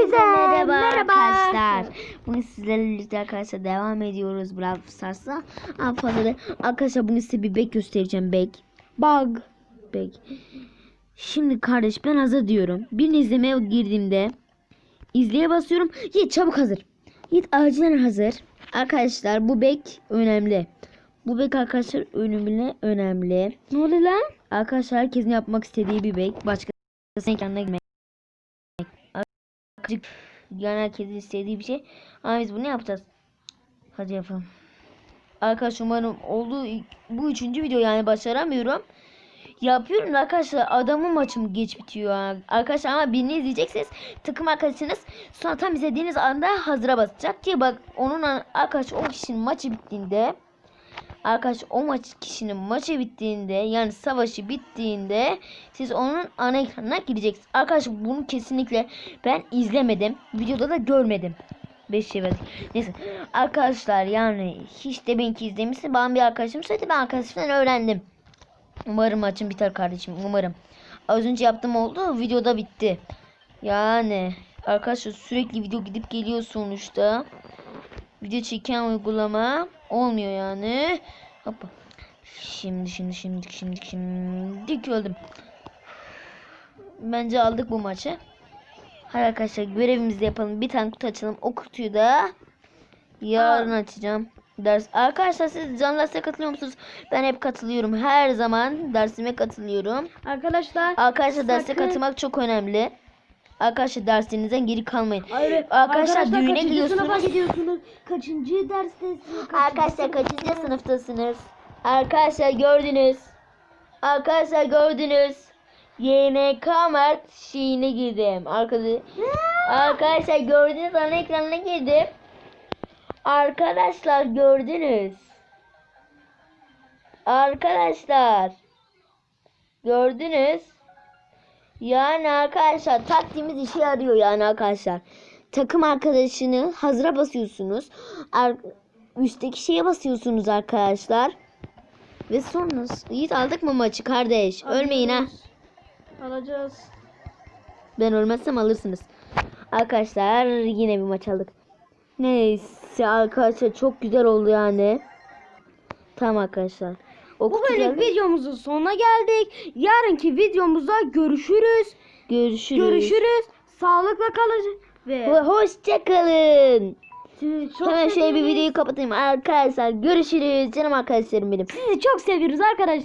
Hepinize merhaba, merhaba. arkadaşlar. Bugün sizlerle birlikte arkadaşlar devam ediyoruz Brawl Stars'a. Ama fazla da arkadaşlar bugün size bir bek göstereceğim bek. Bug. Bek. Şimdi kardeş ben hazır diyorum. Bir izlemeye girdiğimde izleye basıyorum. Yiğit çabuk hazır. Yiğit acilen hazır. Arkadaşlar bu bek önemli. Bu bek arkadaşlar önemli önemli. Ne oldu lan? Arkadaşlar herkesin yapmak istediği bir bek. Başkasının ekranına girmek. Arkadaşlar yani herkesin istediği bir şey. Ama biz bunu yapacağız. Hadi yapalım. Arkadaşlar umarım oldu. Bu üçüncü video yani başaramıyorum. Yapıyorum da arkadaşlar adamın maçım geç bitiyor. Arkadaşlar ama birini izleyeceksiniz. Takım arkadaşınız sonra tam izlediğiniz anda hazıra basacak ki bak onun arkadaş o kişinin maçı bittiğinde Arkadaş o maç kişinin maçı bittiğinde yani savaşı bittiğinde siz onun ana ekranına gireceksiniz. Arkadaş bunu kesinlikle ben izlemedim. Videoda da görmedim. 5 şey verdik. Neyse. Arkadaşlar yani hiç de benimki izlemişsin. Bana bir arkadaşım söyledi. Ben arkadaşımdan öğrendim. Umarım maçım biter kardeşim. Umarım. Az önce yaptığım oldu. Videoda bitti. Yani arkadaşlar sürekli video gidip geliyor sonuçta video çeken uygulama olmuyor yani. Hoppa. Şimdi şimdi şimdi şimdi şimdi öldüm. Bence aldık bu maçı. Hadi arkadaşlar görevimizi yapalım. Bir tane kutu açalım. O kutuyu da yarın açacağım. Ders. Arkadaşlar siz canlı derse katılıyor musunuz? Ben hep katılıyorum. Her zaman dersime katılıyorum. Arkadaşlar. Arkadaşlar derse sakın- katılmak çok önemli. Arkadaşlar derslerinizden geri kalmayın. Hayır, Arkadaşlar, düğüne kaçıncı gidiyorsunuz. sınıfa gidiyorsunuz? Kaçıncı derstesiniz? Arkadaşlar kaçıncı sınıftasınız? Arkadaşlar gördünüz. Arkadaşlar gördünüz. YMK Mert şeyine girdim. Arkadaşlar, arkadaşlar gördünüz ana ekranına girdim. Arkadaşlar gördünüz. Arkadaşlar gördünüz. Yani arkadaşlar taktiğimiz işe yarıyor yani arkadaşlar. Takım arkadaşını hazıra basıyorsunuz. Ar üstteki şeye basıyorsunuz arkadaşlar. Ve sonra Yiğit aldık mı maçı kardeş? Ölmeyin ha. Alacağız. Ben ölmezsem alırsınız. Arkadaşlar yine bir maç aldık. Neyse arkadaşlar çok güzel oldu yani. Tamam arkadaşlar. O Bugünlük videomuzun sonuna geldik. Yarınki videomuzda görüşürüz. Görüşürüz. Görüşürüz. Sağlıkla kalın. Ve Hoşçakalın. çok Hemen şöyle bir videoyu kapatayım. Arkadaşlar görüşürüz. Canım arkadaşlarım benim. Sizi çok seviyoruz arkadaşlar.